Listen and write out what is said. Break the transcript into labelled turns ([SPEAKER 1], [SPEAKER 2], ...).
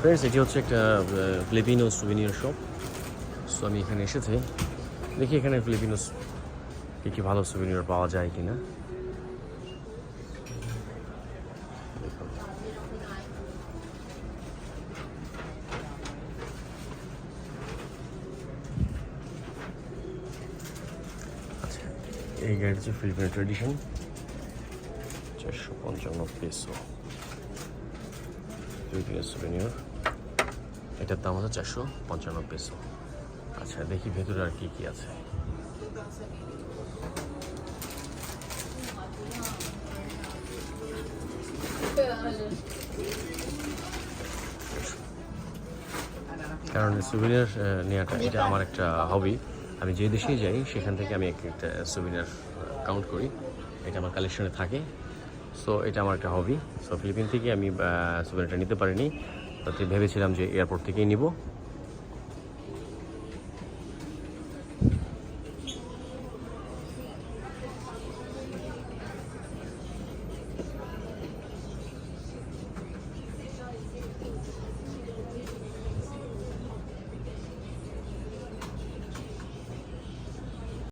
[SPEAKER 1] Friends এটি হচ্ছে একটা ফিলিপিনো সুভিনিয়র শপ সো আমি এখানে এসেছি। দেখি এখানে ফিলিপিনো কী কী ভালো সুভিনিয়র পাওয়া যায় কি না আচ্ছা এই ট্রেডিশন চারশো পঞ্চান্ন পেসো এটার দাম হচ্ছে চারশো পঞ্চান্ন পেসো। আচ্ছা দেখি ভেতরে আর কি কি আছে। কারণ সুভিনিয়ার নেওয়াটা, এটা আমার একটা হবি আমি যে দেশেই যাই, সেখান থেকে আমি এক- একটা সুভিনিয়ার কাউন্ট করি। এটা আমার কালেকশনে থাকে। সো এটা আমার একটা হবি সো ফিলিপিন থেকে আমি সুভিনিয়ারটা নিতে পারিনি। তাতে ভেবেছিলাম যে এয়ারপোর্ট থেকেই নিব।